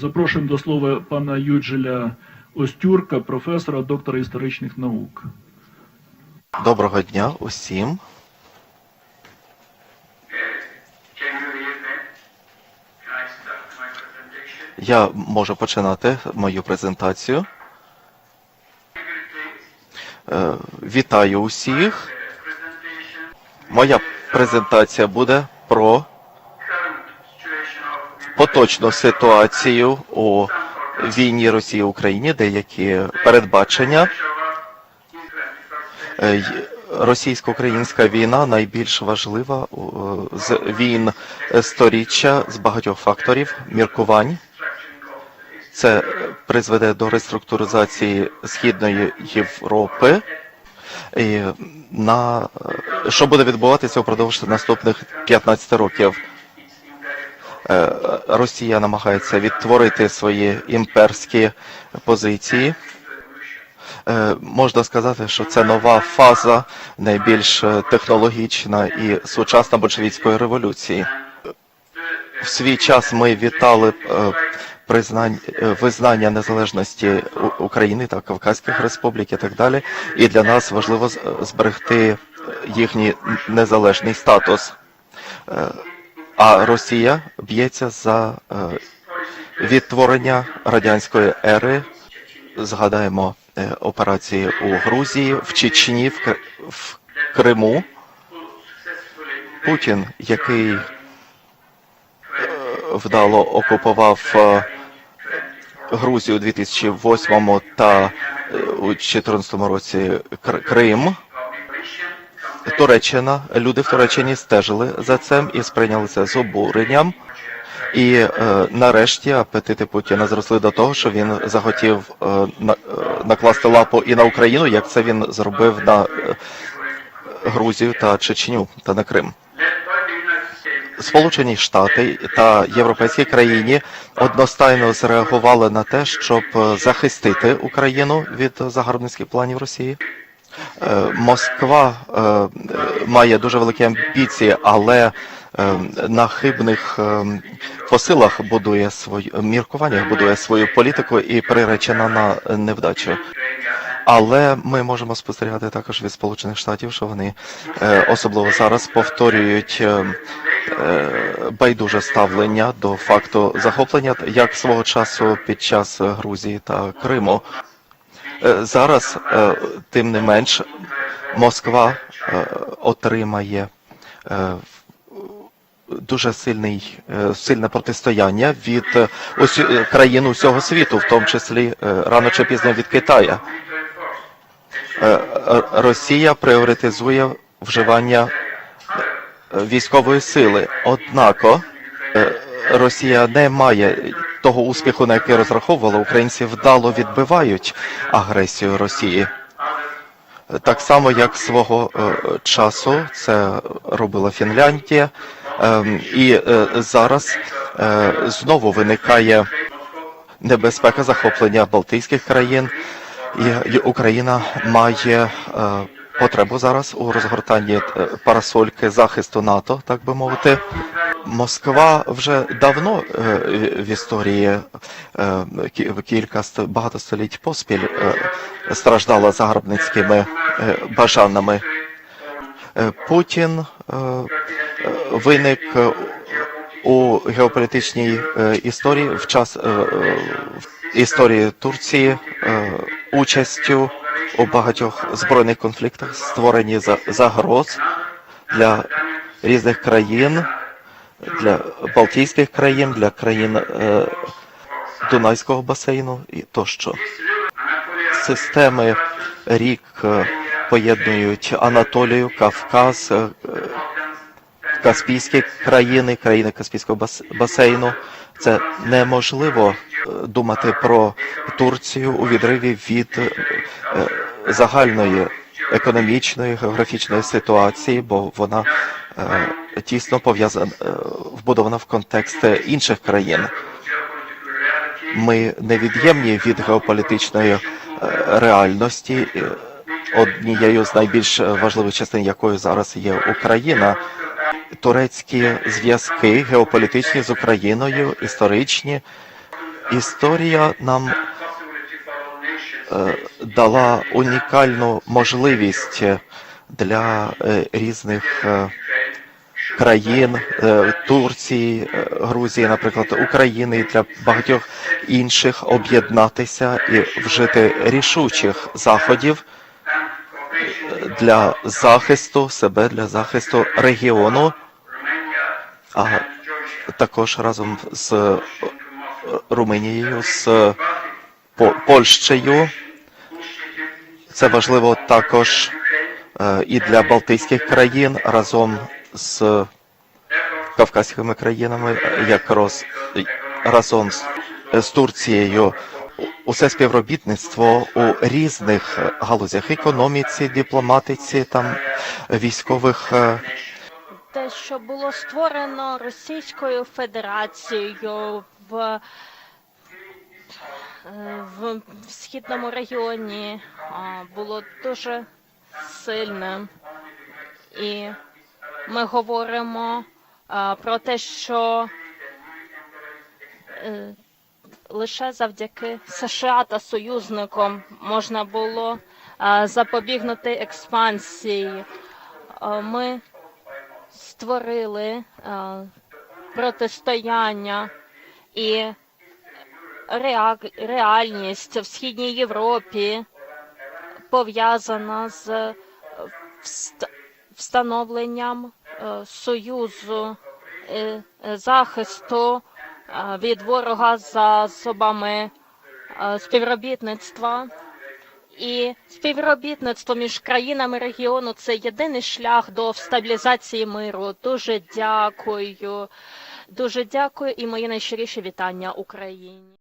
Запрошуємо до слова пана Юджеля Остюрка, професора, доктора історичних наук. Доброго дня усім. Я можу починати мою презентацію. Е, Вітаю усіх. Моя презентація буде про поточну ситуацію у війні Росії в Україні, деякі передбачення. Peshawar in 21st century. Е, Російсько-українська війна найбільш важлива е, з війн сторіччя з багатьох факторів, міркувань. Це призведе до реструктуризації Східної Європи, і на що буде відбуватися впродовж наступних 15 років. Е, Росія намагається відтворити свої імперські позиції. Е, Можна сказати, що це нова фаза, найбільш е, технологічна і сучасна большевицької революції. В свій час ми вітали признань, е, визнання незалежності України та Кавказьких республік і так далі. І для нас важливо зберегти їхній незалежний статус. А Росія б'ється за е, відтворення радянської ери. Згадаємо е, операції у Грузії, в Чечні, в Кр- Криму. Путін, який е, вдало окупував Грузію у 2008 та у 2014 році Кр- Крим. Туреччина, люди в Туреччині стежили за цим і сприйняли це з обуренням. І е, нарешті апетити Путіна зросли до того, що він захотів е, на, е, накласти лапу і на Україну, як це він зробив на е, Грузію та Чечню та на Крим. Сполучені Штати та європейські країни одностайно зреагували на те, щоб е, захистити Україну від загарбницьких планів Росії. Е, Москва е, має дуже великі амбіції, але е, на хибних посилах будує свою міркуваннях, будує свою політику і приречена на невдачу. Але ми можемо спостерігати також від Сполучених Штатів, що вони особливо зараз повторюють байдуже ставлення до факту захоплення, як свого часу під час Грузії та Криму. Е, Зараз, е, тим не менш, Москва е, отримає дуже сильний, сильне протистояння від країн усього світу, в тому числі рано чи пізно від Китая. Росія пріоритизує вживання військової сили. Однако Росія не має того успіху, на який розраховувала. Українці вдало відбивають агресію Росії. Так само, як свого е, часу це робила Фінляндія, Ем, і е, зараз е, знову виникає небезпека захоплення Балтійських країн, і, Україна має потребу зараз у розгортанні парасольки захисту НАТО, так би мовити. Москва вже давно е, в історії е, кі- кілька багато століть поспіль е, страждала загарбницькими бажаннями. Е, Путін виник у геополітичній історії в час історії Турції участю у багатьох збройних конфліктах, створенні за- загроз для різних країн, для Балтійських країн, для країн е, Дунайського басейну і тощо. Системи рік е, поєднують Анатолію, Кавказ, е, Каспійські країни, країни Каспійського бас- басейну. Це неможливо е, думати про Турцію у відриві від е, загальної економічної географічної ситуації, бо вона тісно пов'язана е, вбудована в контекст інших країн. Ми невід'ємні від геополітичної е, реальності, е, однією з найбільш важливих частин якої зараз є Україна. Турецькі зв'язки геополітичні з Україною, історичні, Історія нам е, дала унікальну можливість для е, різних е, країн е, Турції, е, Грузії, наприклад, України і для багатьох інших об'єднатися і вжити рішучих заходів для захисту себе, для захисту регіону, а також разом з е, Румунією, з Польщею. Це важливо також і для Балтійських країн разом з Кавказькими країнами, як роз, разом з, з Турцією. Усе співробітництво у різних галузях економіці, дипломатиці, там військових е, те, що було створено Російською Федерацією в, е, в, в східному регіоні, було дуже сильним. І ми говоримо про те, що е, лише завдяки США та союзникам можна було запобігнути експансії. Ми створили протистояння і реальність в східній Європі пов'язана з е, встановленням е, союзу е, е, захисту від ворога засобами е, співробітництва. І співробітництво між країнами регіону це єдиний шлях до стабілізації миру. Дуже дякую. Дуже дякую і мої найщиріші вітання Україні.